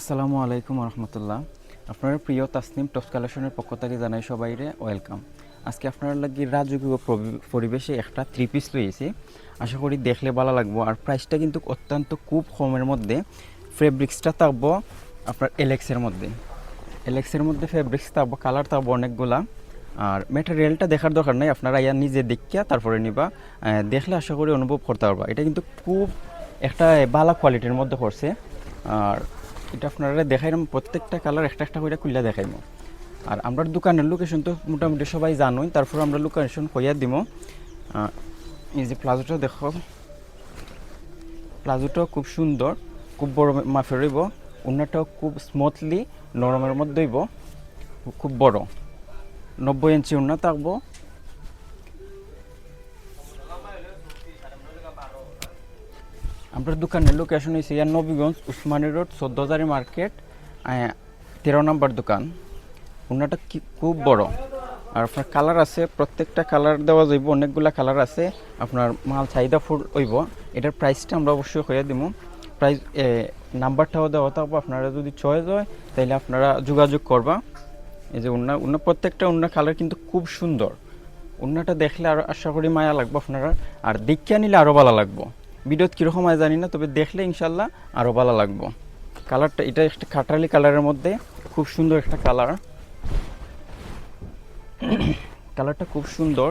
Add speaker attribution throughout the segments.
Speaker 1: আসসালামু আলাইকুম রহমতুল্লাহ আপনার প্রিয় তাসনিম টপস কালেকশনের পক্ষ থেকে জানাই সবাইরে ওয়েলকাম। আজকে আপনার লাগি রাজকীয় পরিবেশে একটা থ্রি পিস লইয়েছি। আশা করি দেখলে ভালো লাগবো। আর প্রাইসটা কিন্তু অত্যন্ত খুব কমের মধ্যে। ফেব্রিক্সটা থাকব আপনার এলেক্সের মধ্যে। এলেক্সের মধ্যে ফেব্রিক্স থাকব কালার থাকব অনেকগুলা। আর ম্যাটেরিয়ালটা দেখার দরকার নাই। আপনারা ইয়া নিজে দেখিয়া তারপরে নিবা। দেখলে আশা করি অনুভব করতে পারবা। এটা কিন্তু খুব একটা ভালো কোয়ালিটির মধ্যে করছে। আর এটা আপনারা দেখাইলাম প্রত্যেকটা কালার একটা একটা করে খুললে দেখাইমো আর আমরা দোকানের লোকেশন তো মোটামুটি সবাই জানোই, তারপর আমরা লোকেশন কইয়া দিব এই যে প্লাজোটা দেখো। প্লাজোটাও খুব সুন্দর, খুব বড় মাফে রইব উন্নাটাও খুব স্মুথলি নরমের মধ্যে হইব। খুব বড়। নব্বই ইঞ্চি উন্না থাকব আপনার দোকানের লোকেশন হয়েছে ইয়ার নবীগঞ্জ, উসমানী রোড চোদ্দোজারি মার্কেট তেরো নম্বর দোকান। ওনাটা কি, খুব বড়। আর আপনার কালার আছে, প্রত্যেকটা কালার দেওয়া যাইব, অনেকগুলা কালার আছে। আপনার মাল চাহিদা ফুল হইব। এটার প্রাইসটা আমরা অবশ্যই হইয়া দিব প্রাইস নাম্বারটাও দেওয়া থাকব, আপনারা যদি চয়েস হয় তাহলে আপনারা যোগাযোগ করবা। এই যে উন্না উন্না প্রত্যেকটা উন্না কালার কিন্তু খুব সুন্দর। উন্নাটা দেখলে আরও আশা করি মায়া লাগবে আপনারা। আর দেখিয়া নিলে আরও ভালো লাগবো। ভিডিওত কীরকম হয় জানি না, তবে দেখলে ইনশাল্লাহ আরও ভালো লাগবো। কালারটা, এটা একটা খাটালি কালারের মধ্যে খুব সুন্দর একটা কালার। কালারটা খুব সুন্দর।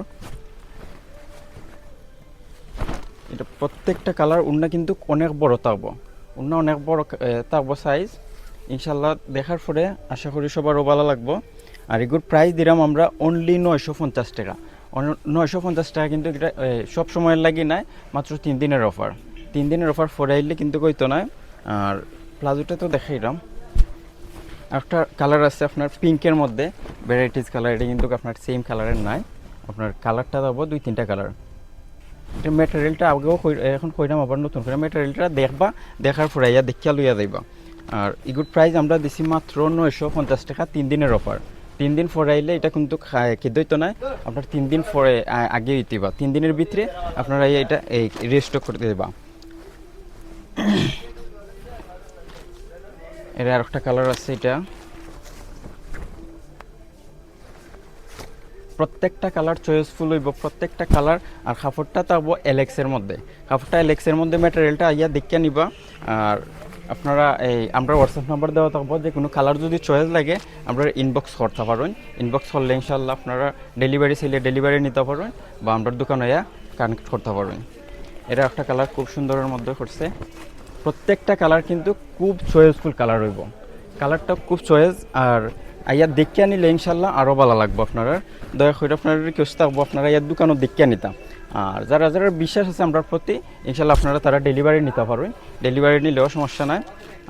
Speaker 1: এটা প্রত্যেকটা কালার উন্না কিন্তু অনেক বড় থাকব উন্না অনেক বড় থাকব সাইজ ইনশাল্লাহ দেখার পরে আশা করি সবারও ভালো লাগবো। আর এগুলোর প্রাইস দিলাম আমরা অনলি নয়শো পঞ্চাশ টাকা। নয়শো পঞ্চাশ টাকা কিন্তু এটা সব সময়ের লাগি নাই, মাত্র তিন দিনের অফার তিন দিনের অফার পরে আইলে কিন্তু কইতো না আর প্লাজোটা তো দেখাইলাম। একটা কালার আছে আপনার পিঙ্কের মধ্যে ভ্যারাইটিস কালার এটা কিন্তু আপনার সেম কালারের নাই। আপনার কালারটা দেবো দুই তিনটা কালার এটা ম্যাটেরিয়ালটা আগেও এখন কইলাম, আবার নতুন করে ম্যাটেরিয়ালটা দেখবা, দেখার পরে দেখিয়া লইয়া যাইবা। আর এগুর প্রাইস আমরা দিছি মাত্র নয়শো পঞ্চাশ টাকা তিন দিনের অফার তিন দিন পরে আইলে এটা কিন্তু খেদইতো না, আপনার তিন দিন আ- আগে দিবা তিন দিনের ভিতরে আপনারা এটা এই রেজিস্টার করে দেবা। এর আর একটা কালার আছে এটা। প্রত্যেকটা কালার চয়েসফুল হইব, প্রত্যেকটা কালার আর কাপড়টা থাকব এলেক্সের মধ্যে। কাপড়টা এলেক্সের মধ্যে ম্যাটেরিয়ালটা আইয়া দেখিয়া নিবা, আর আপনারা এই, আমরা হোয়াটসঅ্যাপ নাম্বার দেওয়া থাকব যে কোনো কালার যদি চয়েস লাগে, আমরা ইনবক্স করতে পারেন। ইনবক্স করলে ইনশাল্লাহ আপনারা ডেলিভারি চাইলে ডেলিভারি নিতে পারেন, বা আমরা দোকানে কানেক্ট করতে পারেন। এটা একটা কালার খুব সুন্দরের মধ্যে করছে। প্রত্যেকটা কালার কিন্তু খুব চয়েসফুল কালার হইব। কালারটা খুব চয়েস আর আইয়া দেখিয়া নিলে ইনশাল্লাহ আরও ভালো লাগবো আপনারা। দয়া করে আপনারা কেউ থাকব, আপনারা ইয়ার দোকানও দেখিয়া নিতাম। আর যারা যারা বিশ্বাস আছে আমরা প্রতি ইনশাল্লাহ আপনারা তারা ডেলিভারি নিতে পারবেন। ডেলিভারি নিলেও সমস্যা নাই।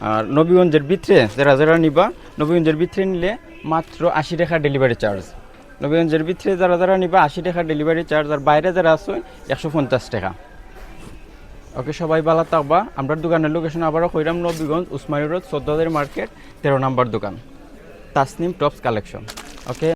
Speaker 1: আর নবীগঞ্জের ভিতরে যারা যারা নিবা, নবীগঞ্জের ভিতরে নিলে মাত্র আশি টাকা ডেলিভারি চার্জ নবীগঞ্জের ভিতরে যারা যারা নিবা, আশি টাকা ডেলিভারি চার্জ আর বাইরে যারা আছে, একশো পঞ্চাশ টাকা। ওকে, সবাই ভালো থাকবা। আমরা দোকানের লোকেশন আবারও কইরাম, নবীগঞ্জ উসমানী রোড চোদ্দাদের মার্কেট, তেরো নম্বর দোকান। Tasnim tops collection okay?